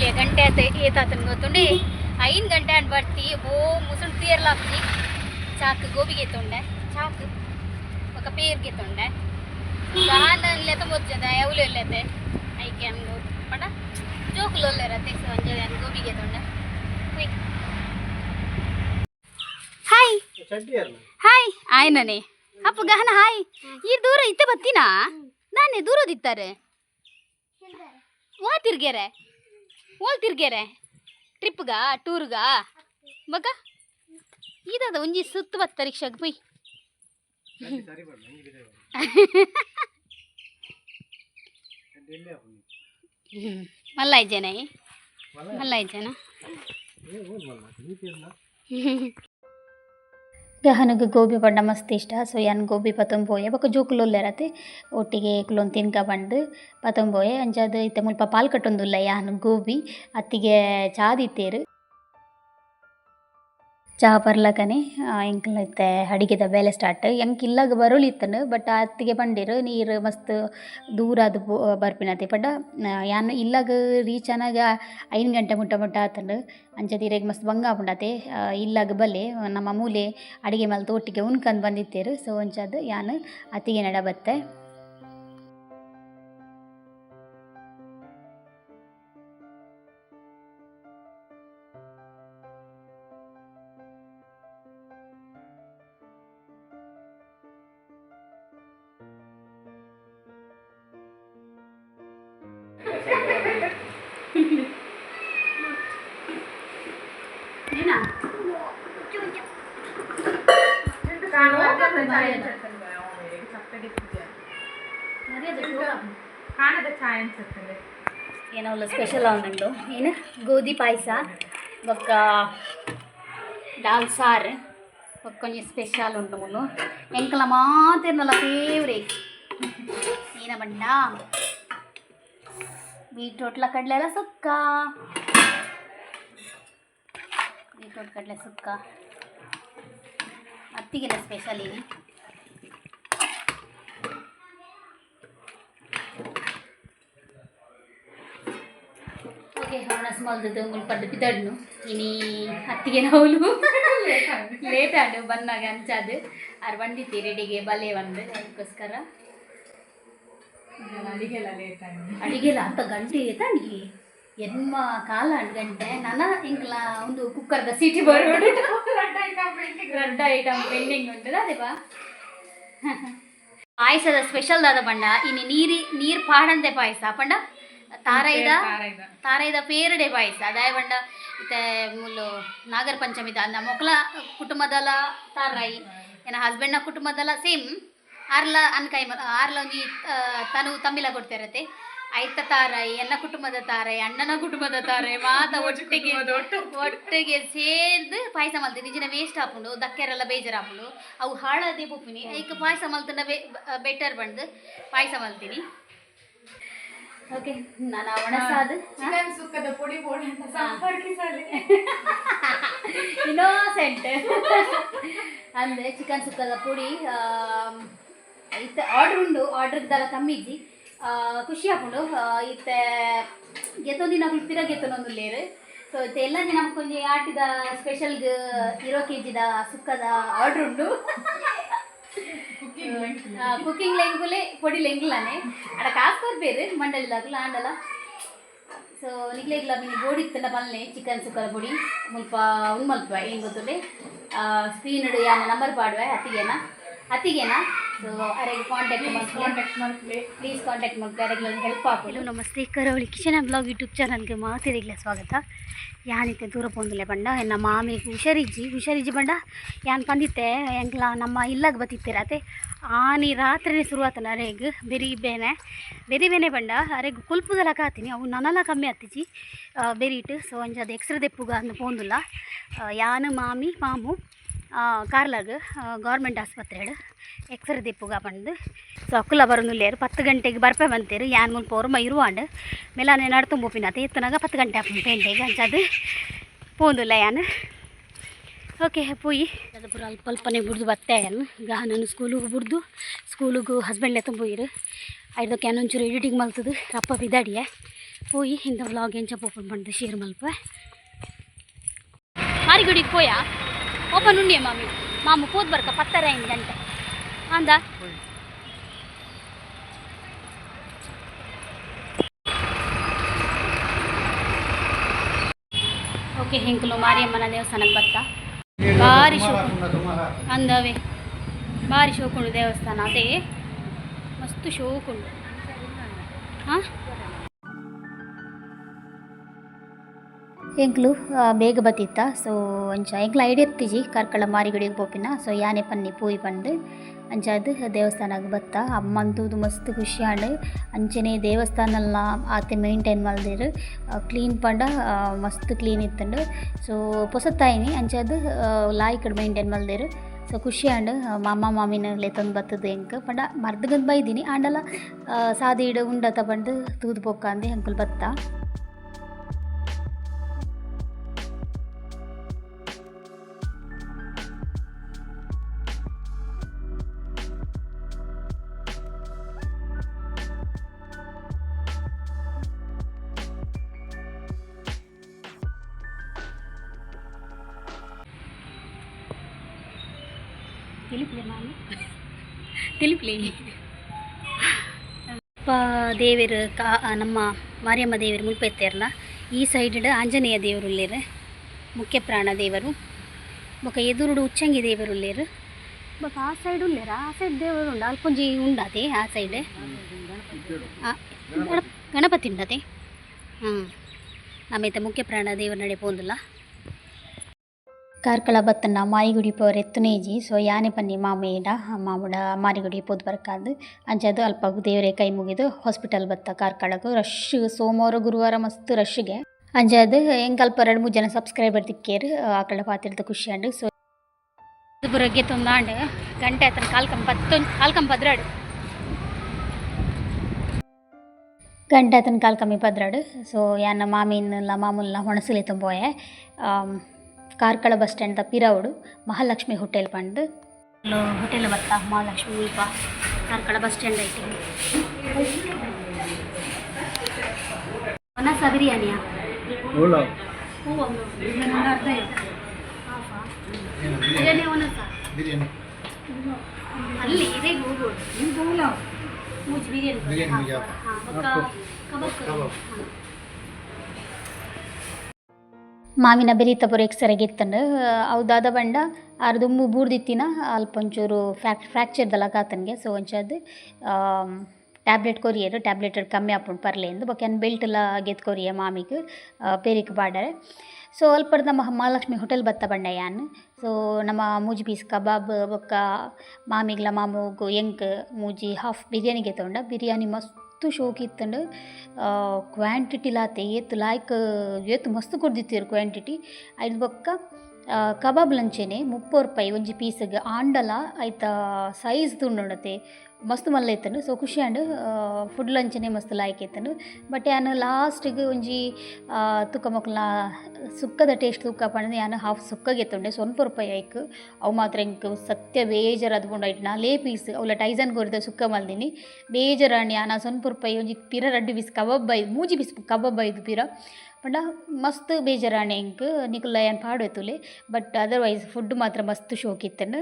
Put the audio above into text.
Bill ಗಂಟೆ ಅಂತ ಏತಾತನ್ ಗೊತ್ತುಂಡಿ? ಐದು ಗಂಟೆ ಅಂತ ಬರ್ತಿ ಓ ಮುಸುಳ್ ತೀರ್ಲಾಪ್ತಿ ಚಾಕ್ ಗೋಬಿಗೆ ತೊಂಡೆ ಚಾಕ್ ಒಕ ಪೇರ್ಗೆ ತೊಂಡೆ. ಸಹಾನಲ್ಲೇ ತುಂಬ ಮುಚ್ಚದ ಯಾವಲು ಐಕೆ ಅನ್ಗು ಪಡ ಜೋಕ್ಲು ಅಲ್ಲ ರತ್ತೆ ಸಂಜೆ ಅನ್ ಗೋಬಿಗೆ ತೊಂಡೆ. ಹಾಯ್ ಹಾಯ್ ಆಯ್ ನಾನೇ. ಅಪ್ಪ ಗಹನ ಹಾಯ್ ಈ ದೂರ ಇತ್ತೆ ಬತ್ತೀನಾ ನಾನೇ ದೂರದಿತ್ತಾರೆ. ವಾ ತಿರ್ಗೆರೆ ಓಲ್ ತಿರ್ಗೇರೆ ಟ್ರಿಪ್ಗ, ಟೂರ್ಗ. ಮಗ, ಇದಾದ ಒಂಜಿ ಸುತ್ತ ಬತ್ತ ರಿಕ್ಷಾಗ ಬೈ. ಮಲ್ಲ ಜನ ಮಲ್ಲ ಇಜ್ಜೆನ ಗಹನಗೆ ಗೋಬಿ ಪಂಡ ಮಸ್ತ್ ಇಷ್ಟ ಸೊ ಯಾನ್ ಗೋಬಿ ಪತಂಗ್ ಪೋಯೆ ಬೊಕ ಜೋಕುಲೊಲ್ಲೆರತೆ ಒಟ್ಟಿಗೆ ಕುಲೊಂದು ತಿನ್ಕ ಬಂದು ಪತಂಗ್ ಪೋಯೆ ಅಂಚಾದ್ ಇತ್ತೆ ಮುಲ್ಪ ಪಾಲ್ ಕಟ್ಟೊಂದುಲ್ಲ ಯಾನ್ ಗೋಬಿ ಅತ್ತಿಗೆ ಚಾ ದಿತ್ತೇರು ಚಾ ಬರ್ಲಕನೆ ಎಂಕ್ಲತ್ತೆ ಅಡಿಗೆದ ಬೇಲೆ ಸ್ಟಾರ್ಟ್ ಎಂಕ್ ಇಲ್ಲಾಗ ಬರೋಲಿತ್ತನು ಬಟ್ ಅತ್ತಿಗೆ ಬಂಡಿರು ನೀರು ಮಸ್ತ್ ದೂರ ಅದು ಬರ್ಪಿನತಿ ಬಟ್ ಯಾನ್ ಇಲ್ಲಾಗ ರೀಚ್ ಆನಾಗ ಐದು ಗಂಟೆ ಮುಟ್ಟ ಮುಟ್ಟ ಆತನು ಅಂಚದ ಇರೆಗ್ ಮಸ್ತ್ ಬಂಗ ಆಪುಂಡತೆ ಇಲ್ಲಾಗ ಬಲೆ ನಮ್ಮ ಮೂಲೆ ಅಡಿಗೆ ಮೇಲೆ ತೋಟಿಗೆ ಉಣ್ಕಂದು ಬಂದಿತ್ತೇರು. ಸೊ ಅಂಚದು ಯಾನು ಅತ್ತಿಗೆ ನಡ ಬತ್ತೆ. ಕಾಣದ ಚಾಯ್ ಅನ್ಸುತ್ತೆ ಏನೋ ಸ್ಪೆಷಲ್ ಅವನುಂಡು ಏನು? ಗೋಧಿ ಪಾಯಸ ಬೊಕ್ಕ ದಾಲ್ ಸಾರು ಬೊಕ್ಕ ಕೊಂಚ ಸ್ಪೆಷಲ್ ಉಂಟು ಮುನ್ನು ಎಂಕಲ ಮಾತಿರ್ನಲ್ಲ ಫೇವ್ರೇಟ್ ಏನ ಬಂಡ ಬೀಟ್ರೋಟ್ಲ ಕಡಲೆ ಎಲ್ಲ ಸುಕ್ಕ. ಬೀಟ್ರೋಟ್ ಕಡಲೆ ಸುಕ್ಕ. ಅತ್ತಿಗೆಲ್ಲ ಸ್ಪೆಷಲ್ ini ಓಕೆ ಅವನ ಸ್ಮಾಲ್ದು ಮುಲ್ಪಡ್ಡು ಬಿದ್ದಡ್ನು ಇನಿ ಹತ್ತಿಗೆ ನವಲು. ಲೇಟ್ ಆಡು ಬಂದಾಗ ಅಂಚಾದು. ಆರು ಬಂದಿತ್ತಿ ರೆಡಿಗೆ ಬಲೆ ಬಂದು ಅದಕ್ಕೋಸ್ಕರ. ಅಡಿಗೆಲ್ಲ ಲೇಟ್ ಅಡಿಗೆಲ್ಲ ಹತ್ತು ಗಂಟೆ ತಾನಿಗೆ ಎನ್ಮ ಕಾಲ ಗಂಟೆ. ನನ್ನ ಇಂಕ್ಲ ಒಂದು ಕುಕ್ಕರ್ದ ಸೀಟಿ ಬರೋಡು ರೆಡ್ ಐಟಮ್ ಪೆಂಡಿಂಗ್ ಉಂಟು ಅದೇ ಬಾ. ಪಾಯಸದ ಸ್ಪೆಷಲ್ ದಾದ ಪಂಡ ಇನ್ನು ನೀರಿ ನೀರು ಪಾಡಂತೆ ಪಾಯಸ. ಪಂಡ? ತಾರೈದ ತಾರೈದ ಪೇರಡೆ ಪಾಯಸ. ಅದಾಯ ಪಂಡ ಇತ್ತೆ ಮುಲ್ಲು ನಾಗರ ಪಂಚಮಿದ ಅಂದ ಮೊಕ್ಲ ಕುಟುಂಬದಲ ತಾರಾಯಿ ಏನ ಹಸ್ಬೆಂಡ್ನ ಕುಟುಂಬದಲ ಸೇಮ್ ಆರ್ಲ ಅನ್ಕೈ ಆರ್ಲ ಒಂಜಿ ತನು ತಮ್ಮಿಲ ಕೊಡ್ತಿರತ್ತೆ. ಆಯ್ತ ತಾರಾಯಿ ಎನ್ನ ಕುಟುಂಬದ ತಾರಾಯಿ ಅಣ್ಣನ ಕುಟುಂಬದ ತಾರಾಯಿ ಮಾತ ಒಟ್ಟಿಗೆ ಒಟ್ಟಿಗೆ ಸೇರ್ದು ಪಾಯಸ ಮಲ್ತಿ. ನಿಜನ ವೇಸ್ಟ್ ಹಾಕೊಂಡು ದಕ್ಕೆರೆಲ್ಲ ಬೇಜಾರು ಹಾಕೊಂಡು ಅವು ಹಾಳಾದೆ ಬುಪ್ಪಿನಿ ಈಗ ಪಾಯಸ ಮಲ್ತನ ಬೆಟರ್ ಬಂದು ಪಾಯಸ ಮಲ್ತೀನಿ. ಓಕೆ ನಾನು ಒಣಸಾದ ಚಿಕನ್ ಸುಕ್ಕದ ಪುಡಿ ಪುಡಿ ಅಂತ ಸಂಪರ್ಕಿಸಲಿ ಇನ್ನೋಸೆಂಟ್ ಅಂದರೆ ಚಿಕನ್ ಸುಕ್ಕದ ಪುಡಿ ಇತ್ತೆ ಆರ್ಡ್ರ್ ಉಂಡು ಆರ್ಡ್ರದ್ದೆಲ್ಲ ಕಮ್ಮಿ ಇಜ್ಜಿ ಖುಷಿ ಆಪುಂಡು ಇತ್ತೆ ಗೆತ್ತೊಂದಿನ ಕುಲ್ಪಿರ ಗೆತ್ತೊಂದೊಂದು ಲೇರು ಸೊ ಇತ್ತೆ ಎಲ್ಲ ದಿನ ಕೊಂಚ ಆಟಿದ ಸ್ಪೆಷಲ್ ಇರೋ ಕೆ ಜಿದ ಸುಕ್ಕದ ಆರ್ಡ್ರ್ ಉಂಡು. ಕುಕಿಂಗ್ ಲೆಂಗುಲೆ ಪೊಡಿ ಲೆಂಗಿಲಾನೆ ಅಡ ಕಾಸು ಕೊರ್ಬೇರು ಮಂಡಲಿದಾಗಲ ಆಂಡಲ. ಸೊ ನಿಗ್ಲೆಗ್ಲ ಮಿನಿ ಬೋಡಿ ಇತ್ತಲ್ಲ ಬಲ್ಲೆ ಚಿಕನ್ ಸುಕ್ಕಲ ಪುಡಿ, ಮುಲ್ಪ ಉನ್ ಮಲ್ಪ ಏನು ಗೊತ್ತುಂಡೆ ಸ್ಕ್ರೀನ್ ಯಾನ ನಂಬರ್ ಪಾಡುವೆ ಅತ್ತಿಗೆನ? ಅತ್ತಿಗೆನ? ಸೊ ಅರೆಗೆ ಕಾಂಟ್ಯಾಕ್ಟ್ ಕಾಂಟ್ಯಾಕ್ಟ್ ಮಾಡ್ಲಿ ಪ್ಲೀಸ್ ಕಾಂಟ್ಯಾಕ್ಟ್ ಮಾಡ್ತಾರೆ ಯಾರಿಗೆಲ್ಲ ಹೆಲ್ಪ್ ಆಗ್ಬೋದು ನಮಸ್ತೆ. ಕರಾವಳಿ ಕಿಶನ್ ಬ್ಲಾಗ್ ಯೂಟ್ಯೂಬ್ ಚಾನಲ್ಗೆ ಮಾತಿರಿಗ್ಲೆ ಸ್ವಾಗತ. ಯಾನಿತ್ತೆ ದೂರ ಪೋಂದಿಲ್ಲ ಬಂಡ. ನಮ್ಮ ಮಾಮಿಗೆ ಹುಷಾರಿಜ್ಜಿ ಹುಷಾರಿಜ್ಜಿ ಬಂಡ. ಯಾನ್ ಬಂದಿತ್ತೆ ಎಂಕ್ಲ ನಮ್ಮ ಇಲ್ಲಾಗ ಬತ್ತಿತ್ತೀರತೆ ಆನಿ ರಾತ್ರಿನೇ ಶುರುವಾತನ ಅರೆಗ್ ಬೆರಿ ಬೇನೆ. ಬೆರಿ ಬೇನೆ ಬಂಡ. ಅರೆಗ್ ಕುಲ್ಪುದಲ್ಲ ಕಾತೀನಿ ಅವು ನನಲ ಕಮ್ಮಿ ಹತ್ತಿಜಿ ಬೆರಿಟ್ ಸೊ ಒಂಜಿ ಅದು ಎಕ್ಸ್ರೆ ದೆಪ್ಪುಗ ಅಂದು ಪೋಂದಿಲ್ಲ. ಯಾನು ಯಾನ್ ಮಾಮಿ ಮಾಮು ಕಾರ್ಲಾಗ ಗೌರ್ಮೆಂಟ್ ಆಸ್ಪತ್ರೆ ಎಕ್ಸರ್ ದಿಪ್ಪುಗ ಪಂಡು ಸೊಕ್ಕಲ ಬರೋನು ಲೇರು ಪತ್ತು ಗಂಟೆಗೆ ಬರ್ಪೆ ಬಂತೇರು. ಯಾನ್ ಮುಲ್ಪ ಅವ್ರಮ್ಮ ಇರುವಾಂಡು ಮೆಲಾನೆ ನಡ್ತುಂಬೋಪಿನಾತ ಇತ್ತನಾಗ ಪತ್ತು ಗಂಟೆ ಹಾಕೊಂಡು ಪೆಂಡೆಗೆ ಅಂಚದು ಪೂಂದಿಲ್ಲ ಯಾನು. ಓಕೆ, ಪೂಯಿ. ಅದು ಪೂರ ಅಲ್ಪ ಅಲ್ಪನೆ ಬಿಡ್ದು ಬತ್ತಾಯನು ಈಗ ನಾನು ಸ್ಕೂಲಿಗೆ ಬಿಡ್ದು, ಸ್ಕೂಲಿಗೆ ಹಸ್ಬೆಂಡ್ಲೆ ತುಂಬೋಯಿರು ಐದಕ್ಕೆ ಒಂಚೂರು ಎಡಿಟಿಂಗ್ ಮಲ್ತದು. ರಪ್ಪ ಬಿದ್ದಾಡಿಯ. ಪೋಯಿ ಇಂಥ ವ್ಲಾಗ್ ಎಂಚ ಓಪನ್ ಮಾಡಿದೆ, ಶೇರ್ ಮಲ್ಪ. ಮಾರಿಗುಡಿಗೆ ಪೋಯ? ಓಪನ್ ಉಂಡಿಯ ಮಾಮಿ. ಮಾಮು ಪೋದ್ ಬರ್ಕ ಪತ್ತರ ಐದು అందా ಓಕೆ, ಹೆಂಕಲು ಮಾರಿಯಮ್ಮನ ದೇವಸ್ಥಾನಕ್ಕೆ ಬರ್ತಾ? ಭಾರಿ ಶೋಕು ಅಂದವೆ. ಭಾರಿ ಶೋಕುಂಡು ದೇವಸ್ಥಾನ, ಅದೇ? ಮಸ್ತ್ ಶೋಕುಂಡು ಹಾಂ? ಎಂಕ್ಲು ಬೇಗ ಬತ್ತಿತ್ತ ಸೊ ಒಂಚ ಎಂಕ್ಲ ಐಡಿಯಾ ಎತ್ತಿಜಿ ಕಾರ್ಕಳ ಮಾರಿಗುಡಿಗೆ ಪೋಪಿನ. ಸೊ ಯಾನೆ ಪನ್ನಿ ಪೂಯಿ ಪಂಡು ಅಂಚ ಅದು ದೇವಸ್ಥಾನಕ್ಕೆ ಬತ್ತ. ಅಮ್ಮಂತೂ ಮಸ್ತ್ ಖುಷಿ ಆಂಡ್. ಅಂಚನೆ ದೇವಸ್ಥಾನಲ್ಲ, ಆತೆ ಮೇಂಟೈನ್ ಮಲ್ದೆರ್ ಕ್ಲೀನ್ ಪಂಡ ಮಸ್ತ್ ಕ್ಲೀನ್ ಇತ್ತಂಡು. ಸೊ ಪೊಸತ್ತಾಯಿನಿ ಅಂಚಾದ್ ಅದು ಲಾಯ್ ಕಡೆ ಮೇಂಟೈನ್ ಮಲ್ದಿರು ಸೊ ಖುಷಿ ಆಂಡ್ ಮಾಮ ಮಾಮಿನ ಲೆತ್ತೊಂದು ಬತ್ತದು ಎಂಕ್ ಪಂಡ ಮರ್ದಗಂದು ಬೈದಿನಿ ಆಂಡಲ ಸಾದೀಡು ಉಂಡತ ಬಂದು ತೂದು ಪೊಕ್ಕ ಅಂದೆ ಬತ್ತ. ತಿಳಿಪ್ಲೆ ದೇವರು ಕಾ ನಮ್ಮ ಮಾರಿಯಮ್ಮ ದೇವರು ಮುಲ್ಪೆತ್ತೇರಲ್ಲ ಈ ಸೈಡ್ ಆಂಜನೇಯ ದೇವರು ಉಳ್ಳೇರು, ಮುಖ್ಯ ಪ್ರಾಣ ದೇವರು. ಬೊಕ ಎದುರುಡು ಉಚ್ಚಂಗಿ ದೇವರು ಉಳ್ಳೇರು. ಬೊಕ ಆ ಸೈಡ್ ಉಳ್ಳೇರ, ಆ ಸೈಡ್ ದೇವರು ಉಂಡು. ಅಲ್ಪೊಂಜಿ ಉಂಡತೆ ಆ ಸೈಡ್ ಗಣಪತಿ ಉಂಡತೆ. ಹಾಂ ನಮ್ಮೈತೆ ಮುಖ್ಯ ಪ್ರಾಣ ದೇವರು ನಡೆ ಪೋಂದುಲ್ಲ. ಕಾರ್ಕಳ ಬತ್ತನ ಮಾಯಿಗುಡಿ ಪವರ್ ಎತ್ತುನೇಜಿ ಸೊ ಯಾನೆ ಪನ್ನಿ ಮಾಮೇಡ ಮಾಮುಡ ಮಾರಿಗುಡಿ ಪೋದು ಬರ್ಕಾದ್ ಅಂಚದು ಅಲ್ಪ ದೇವರೇ ಕೈ ಮುಗಿದು ಹಾಸ್ಪಿಟಲ್ ಬತ್ತ ಕಾರ್ಕಳಗು ರಶ್ ಸೋಮವಾರ, ಗುರುವಾರ ಮಸ್ತ್ ರಶ್ಗೆ ಅಂಜಾದ್ ಹೆಂಗೆ ಅಲ್ಪ ಎರಡು ಮೂರು ಜನ ಸಬ್ಸ್ಕ್ರೈಬರ್ ತಿಕ್ಕೇರು, ಆ ಕಡೆ ಪಾತಿರ್ದು ಖುಷಿ ಅಂಡು. ಸೊ ಬುರಗ್ಗೆ ತೊಂದಾಂಡು ಗಂಟೆ ಆತನ ಕಾಲ್ಕಂಬ ಪತ್ತೊಂದು ಕಾಲ್ಕಂಬ ಪದ್ರಾಡು ಗಂಟೆ ಆತನ ಕಾಲ್ಕಮ್ಮಿ ಪದ್ರಾಡು ಸೊ ಯಾನ ಮಾಮಿನ್ಲ ಮಾಮೂಲ್ನ ಹೊಣಸಲಿ ತುಂಬೋಯೆ. ಕಾರ್ಕಳ ಬಸ್ ಸ್ಟ್ಯಾಂಡ್ ಪಿರಾವುಡು ಮಹಾಲಕ್ಷ್ಮಿ ಹೋಟೆಲ್ ಪಂಡ್ ಹೋಟೆಲ್ ಬರ್ತಾ ಮಹಾಲಕ್ಷ್ಮಿ ಉಲ್ಪ ಕಾರ್ಕಳ ಬಸ್ ಸ್ಟ್ಯಾಂಡ್ ಐತಿ. ಒನಸ ಬಿರಿಯಾನಿಯಾ ಓಲಾ ಹೂವು. ನನಗೆ ಅರ್ಧ ಇಲ್ಲ ಹಾಫಾ? ಬಿರಿಯಾನಿ ಒನಸ ಬಿರಿಯಾನಿ. ಅಲ್ಲಿ ಇದೆ ಮೂಜಿ ಬಿರಿಯಾನಿ. ಬಿರಿಯಾನಿ. ಹಾಂ ಕಬಾಬ್. ಕಬಾಬ್. ಮಾವಿನ ಬೆರೀತ ಪೊರೆಗ್ ಅವು ಅವ್ದಾದ ಬಂಡ ಅರ್ದುಂಬು ಬೂರ್ದಿತ್ತಿನ ಅಲ್ಪ ಒಂಚೂರು ಫ್ಯಾಕ್ ಫ್ರ್ಯಾಕ್ಚರ್ ಕಾತನ್ಗೆ ಸೊ ಒಂಚದ್ದು ಟ್ಯಾಬ್ಲೆಟ್ ಕೊರಿಯರು ಟ್ಯಾಬ್ಲೆಟ್ ಕಮ್ಮಿ ಆಪುಂಡು ಪರ್ಲೆಂದು ಬೆಲ್ಟ್ ಬೆಲ್ಟ್ಲ ಗೆತ್ ಕೊರಿಯ ಮಾಮಿಗೆ ಪೇರಿಕ್ ಬಾಡರೆ. ಸೊ ಅಲ್ಪರ್ದ ನಮ್ಮ ಮಹಾಲಕ್ಷ್ಮಿ ಹೋಟೆಲ್ ಬತ್ತ ಬಂಡ ಯಾನ್. ಸೊ ನಮ್ಮ ಮೂಜಿ ಪೀಸ್ ಕಬಾಬ್, ಬೊಕ್ಕ ಮಾಮಿಗ್ಲ ಮಾಮೂಗು, ಎಂಕ್, ಮೂಜಿ ಹಾಫ್ ಬಿರಿಯಾನಿಗೆ ತೊಗೊಂಡ. ಬಿರಿಯಾನಿ ಮಸ್ತ್ ಶೋಕ್ ಇತ್ತಂಡು ಕ್ವಾಂಟಿಟಿ ಲಾತೆ ಏತ್ ಲಾಯ್ಕ್ ಏತ್ ಮಸ್ತ್ ಕೊಡ್ದಿತ್ತಿರು ಕ್ವಾಂಟಿಟಿ ಐದು ಬೊಕ್ಕ ಕಬಾಬ್ ಲಂಚೆನೆ ಮುಪ್ಪು ರೂಪಾಯಿ ಒಂಜಿ ಪೀಸ್ಗೆ ಆಂಡಲ, ಐತ ಸೈಜ್ ತುಂಡುಂಡತೆ, ಮಸ್ತ್ ಮಲ್ಲ ಇತ್ತು ಸೊ ಖುಷಿ ಆಂಡ್ ಫುಡ್ ಲಂಚನೆ ಮಸ್ತ್ ಲಾಯ್ಕ್ ಇತ್ತು ಬಟ್ ಯಾನು ಲಾಸ್ಟಿಗೆ ಒಂಜಿ ತುಕ್ಕ ಮಕ್ಕಳ ಸುಕ್ಕದ ಟೇಸ್ಟ್ ತುಕ್ಕ ಪಂಡ ಯಾನು ಹಾಫ್ ಸುಕ್ಕ ಎತ್ತುಂಡೆ ಸ್ವಲ್ಪ ರೂಪಾಯಿ ಐಕ್, ಅವು ಮಾತ್ರ ಇಂಕ್ ಸತ್ಯ ಬೇಜಾರು ಅದ್ಕೊಂಡು ಐಟ್ ನಾಲೇ ಪೀಸ್ ಅವಳ ಟೈಸನ್ ಕೊರಿದ ಸುಕ್ಕ ಮಲ್ದಿನಿ. ಬೇಜಾರಾಣಿ ಯಾನ ಸ್ವಲ್ಪ ರೂಪಾಯಿ ಒಂಜಿ ಪಿರ ರಡ್ಡು ಪೀಸ್, ಕಬಾಬ್ ಬೈದು ಮೂಜಿ ಪೀಸ್ ಕಬಾಬ್ ಬೈದು ಪಿರ. ಪಂಡ ಮಸ್ತ್ ಬೇಜಾರಾಣೆ ಇಂಕ್ ನಿಕುಲ್ ಲಯನ್ ಪಾಡು ಎತ್ತುಲೆ ಬಟ್ ಅದರ್ವೈಸ್ ಫುಡ್ ಮಾತ್ರ ಮಸ್ತ್ ಶೋಕ್ ಇತ್ತಂಡು